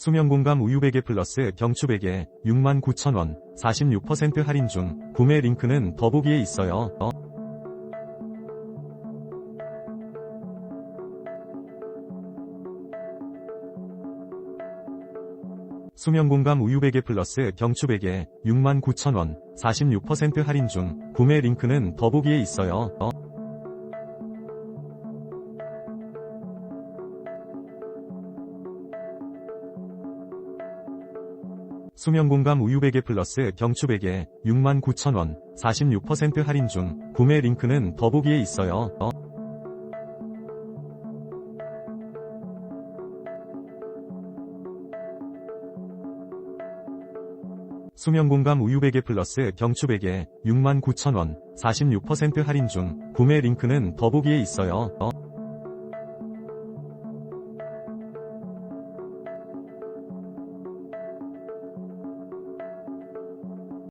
수면공감 우유 베개 플러스 경추 베개 69,000원 46% 할인 중 구매 링크는 더보기에 있어요. 어? 수면공감 우유 베개 플러스 경추 베개 69,000원 46% 할인 중 구매 링크는 더보기에 있어요. 어? 수면공감 우유 베개 플러스 경추 베개 69,000원 46% 할인 중 구매 링크는 더보기에 있어요. 어? 수면공감 우유 베개 플러스 경추 베개 69,000원 46% 할인 중 구매 링크는 더보기에 있어요. 어?